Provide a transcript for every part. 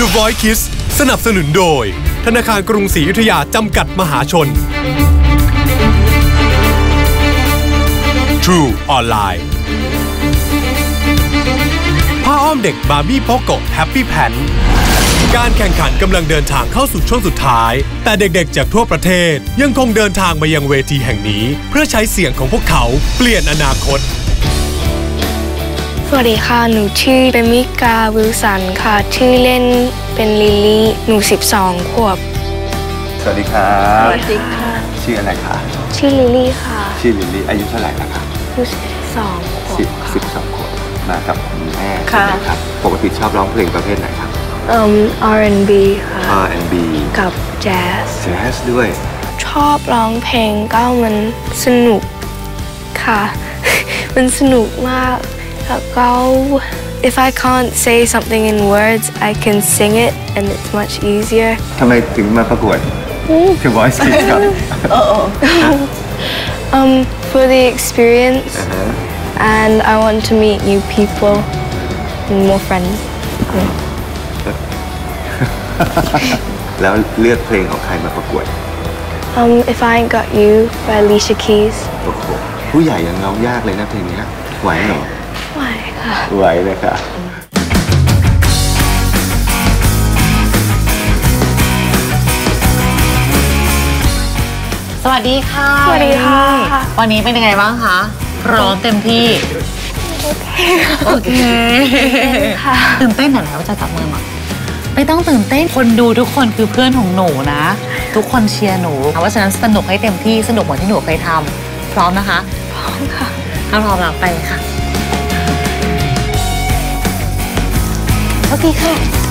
The Voice Kids สนับสนุนโดย ธนาคารกรุงศรีอยุธยาจำกัดมหาชน True ออนไลน์ผ้าอ้อมเด็กบาร์บี้โปโกแฮปปี้แพนการแข่งขันกำลังเดินทางเข้าสู่ช่วงสุดท้าย แต่เด็กๆจากทั่วประเทศยังคงเดินทางมายังเวทีแห่งนี้ เพื่อใช้เสียงของพวกเขาเปลี่ยนอนาคต สวัสดีค่ะ หนูชื่อเบมิกาวิลสันค่ะ ชื่อเล่นเป็นลิลลี่ หนู 12 ขวบ สวัสดีครับสวัสดีค่ะ ชื่ออะไรคะ ชื่อลิลลี่ค่ะ ชื่อลิลลี่ อายุเท่าไหร่ละคะหนู12 ขวสิบบค่ะสิบสองขวบ มากับคุณแม่ค่ะใช่ไหมครับ ปกติชอบร้องเพลงประเภทไหนครับเอ่อ R&B ค่ะ R&B กับแจ๊สแจ๊สด้วย ชอบร้องเพลงก็มันสนุกค่ะ มันสนุกมาก แล้วก็ if I can't say something in words I can sing it and it's much easier ทำไมถึงมาประกวด The Voice Kids ครับ um for the experience อ่าฮะ and I want to meet new people and more friends แล้วเลือกเพลงของใครมาประกวด um if I ain't got you by Alicia Keys โอ้โหผู้ใหญ่ยังร้องยากเลยนะเพลงเนี้ยไหวเหรอ ไหวค่ะ ไหวเลยค่ะสวัสดีค่ะ สวัสดีค่ะ วันนี้เป็นยังไงบ้างคะ พร้อมเต็มที่ โอเคค่ะตื่นเต้นหน่อยไหมว่าจะจับมือมาไม่ต้องตื่นเต้น คนดูทุกคนคือเพื่อนของหนูนะ ทุกคนเชียร์หนู เพราะฉะนั้นสนุกให้เต็มที่ สนุกเหมือนที่หนูเคยทำ พร้อมนะคะ พร้อมค่ะถ้าพร้อมแล้วไปเลยค่ะ โอ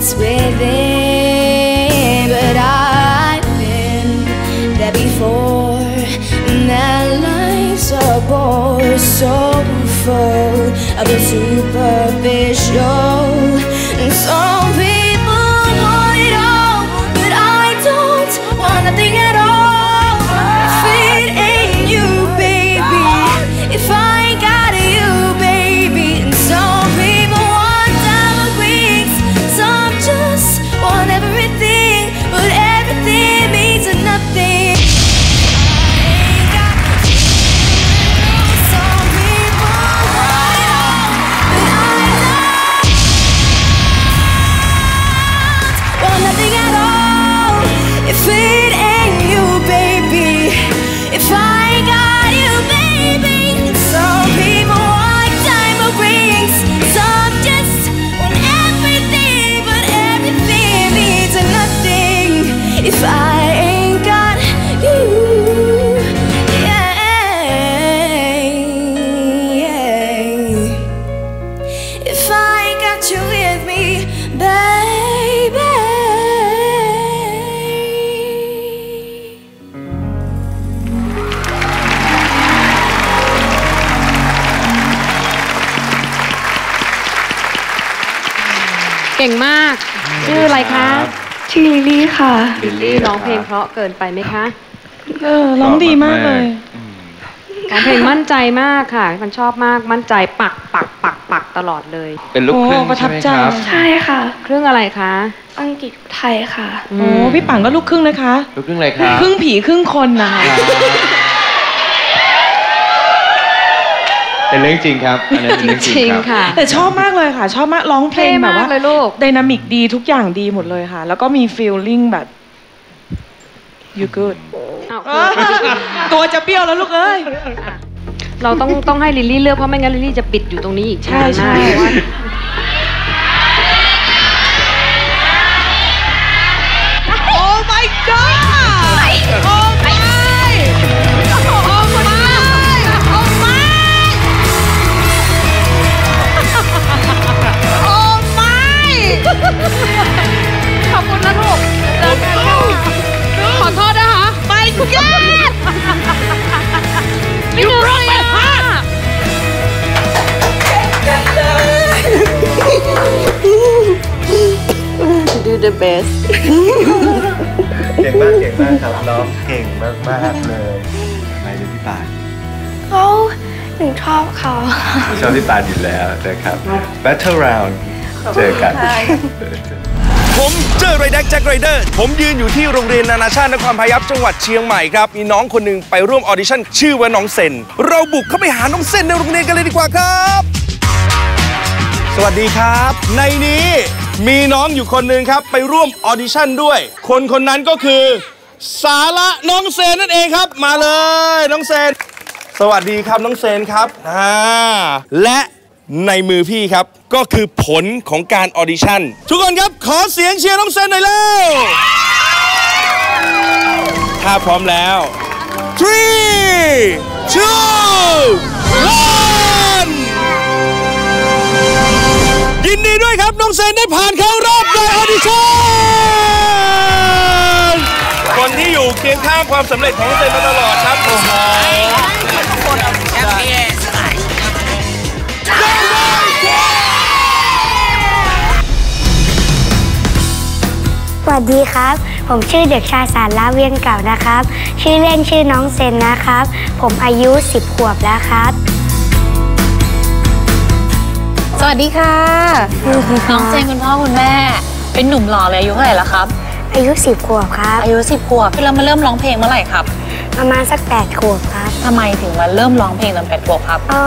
what's within, but I've been there before. And that life's a bore so full of the superficial. And some people want it all, but I don't want nothing มาก ชื่ออะไรคะชื่อลิลลี่ค่ะลิลลี่ร้องเพลงเพราะเกินไปไหมคะเออร้องดีมากเลยร้องเพลงมั่นใจมากค่ะ มันชอบมากมั่นใจปักปักปักปักตลอดเลย เป็นลูกครึ่งโอ้ประทัใช่บไหมใจครับใช่ค่ะ เครื่องอะไรคะ อังกฤษไทยค่ะโอ้พี่ปังก็ลูกครึ่งนะคะ ลูกครึ่งอะไรครับครึ่งผีครึ่งคนนะคะ เป็นเรื่องจริงครับอันนั้นเป็นเรื่องจจริริงงครับ ค่ะ แต่ชอบมากเลยค่ะ ชอบมากร้องเพลเท่งแบบมากว่าเลยลูกไดนามิกดีทุกอย่างดีหมดเลยค่ะ แล้วก็มีฟีลลิ่งแบบ you good อ้าวตัวจะเปรี้ยวแล้วลูกเอ้ย เราต้องต้องให้ลิลลี่เลือกเพราะไม่งั้นลิลลี่จะปิดอยู่ตรงนี้อีกใช่นานใช่มากเพราะว่า ไม่นึกเลยอะ do the best เก่งมากเก่งมากครับน้องเก่งมากมากๆเลยไปเลยพี่ปานเขาหนูชอบเขาชอบพี่ปานอยู่แล้วนะครับ Battle Round เจอกัน ผมเจอไรแดกแจ็คไรเดอร์ ผมยืนอยู่ที่โรงเรียนนานาชาตินครพายัพจังหวัดเชียงใหม่ครับ มีน้องคนหนึ่งไปร่วมออดิชั่นชื่อว่าน้องเซน เราบุกเข้าไปหาน้องเซนในโรงเรียนกันเลยดีกว่าครับ สวัสดีครับ ในนี้มีน้องอยู่คนหนึ่งครับ ไปร่วมออดิชั่นด้วย คนคนนั้นก็คือ สาระน้องเซนนั่นเองครับ มาเลยน้องเซน สวัสดีครับน้องเซนครับอ่าและ ในมือพี่ครับ ก็คือผลของการออดิชั่น ทุกคนครับขอเสียงเชียร์น้องเซนหน่อยเร็วถ้าพร้อมแล้ว three two one ยินดีด้วยครับ น้องเซนได้ผ่านเข้ารอบในออดิชั่นคนที่อยู่เคียงข้างความสำเร็จของน้องเซนมาตลอดครับโอ้โห วัสดีครับ ผมชื่อเด็กชายสารละเวียงเก่านะครับ ชื่อเล่นชื่อน้องเซนนะครับ ผมอายุ 10 ขวบแล้วครับ สวัสดีค่ะน้องเจนคุณพ่อคุณแม่ เป็นหนุ่มหล่อเลยอายุเท่าไหร่แล้วครับ อายุ 10 ขวบครับ อายุ 10 ขวบเรามาเริ่มร้องเพลงเมื่อไหร่ครับ ประมาณสัก8ขวบครับทำไมถึงมาเริ่มร้องเพลงตอนแปดขวบครับก็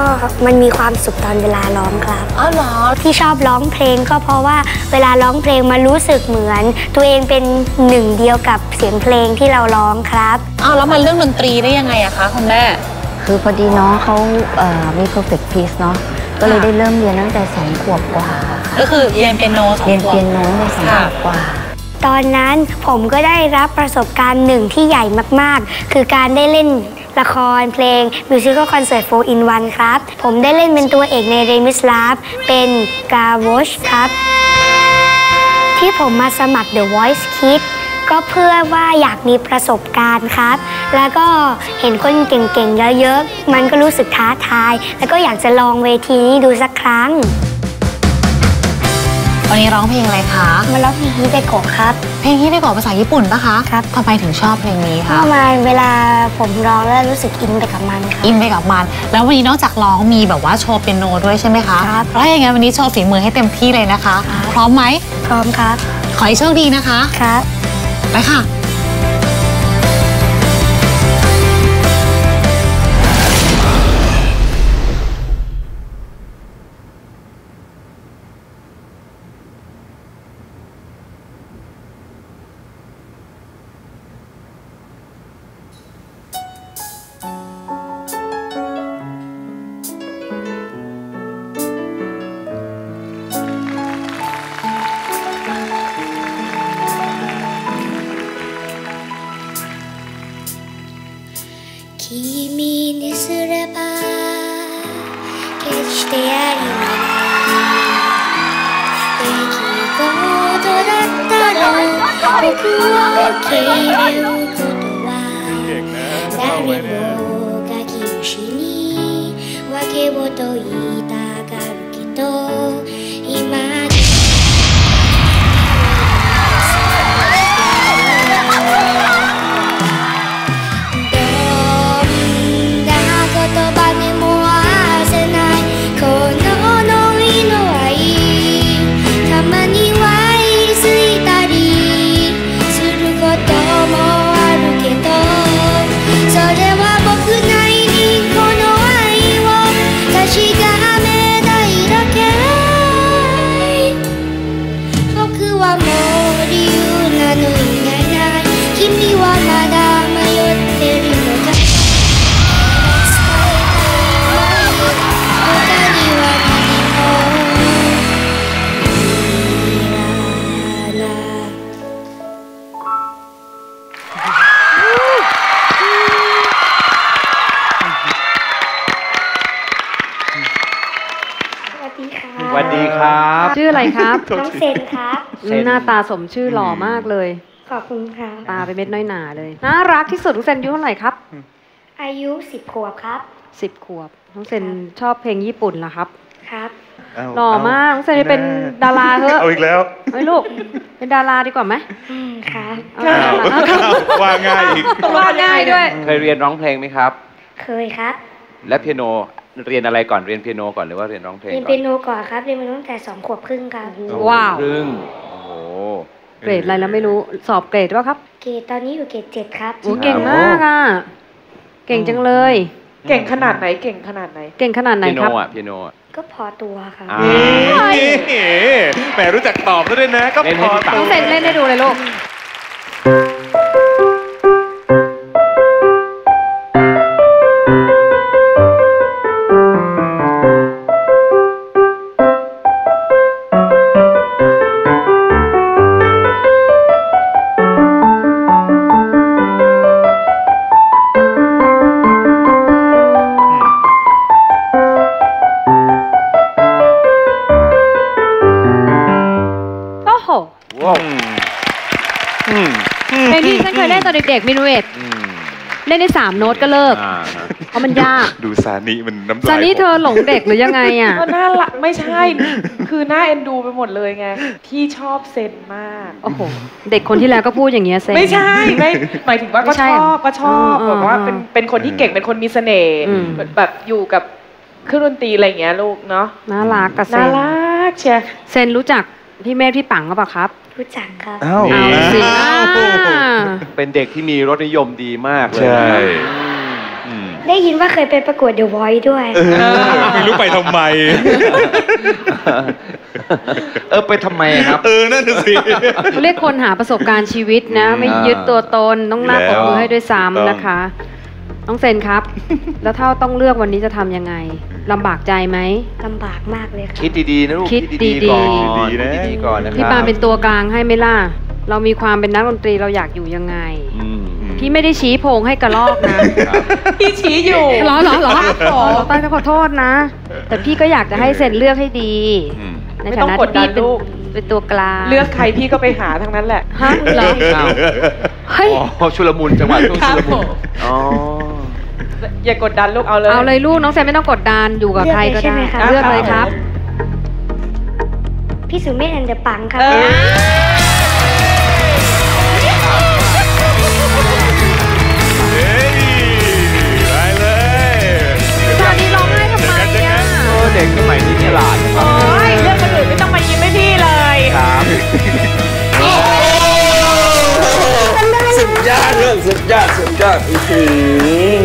มันมีความสุขตอนเวลาร้องครับอ้าวเหรอที่ชอบร้องเพลงก็เพราะว่าเวลาร้องเพลงมันรู้สึกเหมือน ตัวเองเป็นหนึ่งเดียวกับเสียงเพลงที่เราร้องครับอ้าวแล้วมาเรื่องดนตรีได้ยังไงอะคะคุณแม่คือพอดีน้องเขาเอ่อมี perfect pitch เนาะก็เลยได้เริ่มเรียนตั้งแต่สองขวบกว่า ก็คือเรียนเปียโนสองเรียนขวบเปียโนตั้งแต่สองขวบกว่า ตอนนั้นผมก็ได้รับประสบการณ์หนึ่งที่ใหญ่มากๆ คือการได้เล่นละครเพลง Musical Concert 4 in 1ครับ ผมได้เล่นเป็นตัวเอกใน r e m i s l a b เป็นกา w o s h ครับ ที่ผมมาสมัคร The Voice Kids ก็เพื่อว่าอยากมีประสบการณ์ครับ แล้วก็เห็นคนเก่งๆเยอะๆ มันก็รู้สึกท้าทาย แล้วก็อยากจะลองเวทีนี้ดูสักครั้ง ร้องเพลงอะไรคะมาร้องเพลงฮิเดโกะครับ เพลงที่ได้กว่าภาษาญี่ปุ่นปะคะครับทำไมถึงชอบเพลงนี้เพคะราะมาเวลาผมร้องแล้วรู้สึกอินไปกับมันครับอินไปกับมัน แล้ววันนี้นอกจากร้องมีแบบว่าโชว์เปียโนด้วยใช่ไหมคะครับแล้วอย่างงั้นวันนี้โชว์ฝีมือให้เต็มที่เลยนะคะ พร้อมไหมพร้อมครับ ขอให้โชคดีนะคะครับไปค่ะ 君にすれば決してありはない。出来事だったら僕を受け入れることは誰もが禁止に訳を解いたがるけど วัสดีครับ ชื่ออะไรครับน้องเซนครับอืมหน้าตาสมชื่อหล่อมากเลย ขอบคุณค่ะตาเป็นเม็ดน้อยหนาเลยน่ารักที่สุดคุณเซนอายุเท่าไหร่ครับ อายุสิบขวบครับสิบขวบน้องเซนชอบเพลงญี่ปุ่นเหรอครับครับหล่อมากน้องเซนไปเป็นดาราเถอะเอาอีกแล้วเฮ้ยลูกเป็นดาราดีกว่าไหมอืมครับเอาดาราเอาครับว่าง่ายอีกว่าง่ายด้วย เคยเรียนร้องเพลงไหมครับ เคยครับ และเปียโน เรียนอะไรก่อนเรียนเปียโนก่อนหรือว่าเรียนร้องเพลงเรียนก่อเปียนโนก่อนครับเรียนมาตั้งแต่สองขวบครึ่งครับว้าวครึ่งโอ้โหเกรดอะไรแล้วไม่รู้สอบเกรดว่าครับ เกรดตอนนี้อยู่เกรดเจ็ดครับโอ้เก่งมากอะเก่งจังเลย เก่งขนาดไหนเก่งขนาดไหน เก่งขนาดไหนเปียโนครับอะเปียโนอะก็พอตัวครับอ่าแหมรู้จักตอบแล้วด้วยนะ ก็เล่นพให้อพี่ปังน้องเซนเล่นให้ดูเลยลูก ว้าวอืมเพลงที่ฉันเคยเล่นตอนเด็กๆมินูเอตอืมเล่นได้สามโน้ตก็เลิกอ่าฮะเพราะมันยาก ดูซานิมันน้ำลายซานี่เธอหลงเด็กหรือยังไงอะ ก็น่ารักไม่ใช่ คือน่าเอ็นดูไปหมดเลยไง ที่ชอบเซนมาก โอ้โห เด็กคนที่แล้วก็พูดอย่างเงี้ยเซ็งไม่ใช่ ไม่ หมายถึงว่าก็ไม่ใช่ชเหรออบก็ชอบอืมแบบว่าอืมเป็นเป็นคนที่เก่งเป็นคนมีเสน่ห์อืมแบบอยู่กับเครื่องดนตรีอะไรอย่างเงี้ยลูกเนาะ น่ารักกับเซน่านรักเชียร์เซนรู้จัก พี่เมธพี่ปังก็ปล่ะครับ รู้จักครับ อ้าวเอาสิอ่าเป็นเด็กที่มีรสนิยมดีมากเลยใช่ อืมได้ยินว่าเคยไปประกวด The Voice ด้วยเออไม่รู้ไปทำไม เออไปทำไมครับ เออ นั่นน่ะสิ เขาเรียกคนหาประสบการณ์ชีวิตนะ ไม่ยึดตัวตนต้องหน้าปกมือให้ด้วยซ้ำนะคะน้องเซนครับ แล้วถ้าต้องเลือกวันนี้จะทำยังไง ลำบากใจไหม ลำบากมากเลยครับคิดดีๆนะลูกคิดดีดีๆๆก่อนดีๆนะคิดดีๆก่อนนะครับพี่ปาเป็นตัวกลางให้ไหมล่ะ เรามีความเป็นนักดนตรีเราอยากอยู่ยังไง อืมพี่ไม่ได้ชี้โพงให้กระลอกนะ พี่ชี้อยู่เหรอเหรอเหรออ๋อต้อยขอโทษนะ แต่พี่ก็อยากจะให้เซนเลือกให้ดีอืมในไม่ฐาต้องนะกดที่ดัพี่เป็นนลูกเป็นตัวกลาง เลือกใครพี่ก็ไปหาทั้งนั้นแหละฮะเหรออ้าวเฮ้ยอ๋อชุลมุนจังหวะช่วงครัชุบลมุนผมอ๋อ อย่ากดดันลูกเอาเลย เอาเลยลูกน้องเซนไม่ต้องกดดันอยู่กับใครก็เลือกเลยใช่ได้ไหมคะเลือกเลยครับ พี่สุเมธแอนเดอะปังครับเออเฮ้ยไปเลยตอนนี้ร้องไห้ทำไมอะเออเด็กสมัยนี้ฉลาด ดเลยสุดยอดสุดยอดอื้อหื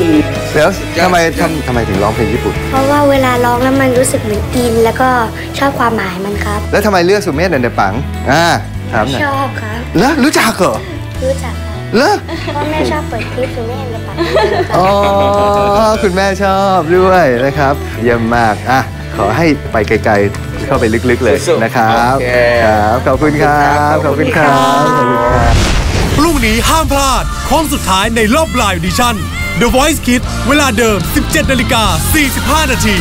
อแล้วทำไมทำทำไมถึงร้องเพลงญี่ปุ่น เพราะว่าเวลาร้องแล้วมันรู้สึกเหมือนอิน แล้วก็ชอบความหมายมันครับ แล้วทำไมเลือกสุเมธเดนเดปังอ่าถามหน่อยชอบครับแล้วรู้จักเหรอรู้จักครับแล้วพ่อแม่ชอบเปิดคลิปสุเมธแอนเดอะปังอ๋อคุณแม่ชอบด้วยนะครับ เยี่ยมมากอะขอให้ไปไกลๆเข้าไปลึกๆเลยนะครับโอเคครับ ขอบคุณครับ ขอบคุณครับ ขอบคุณครับ พรุ่งนี้ห้ามพลาดโค้งสุดท้ายในรอบลายดิชั่น The Voice Kids เวลาเดิม 17นาฬิกา45นาที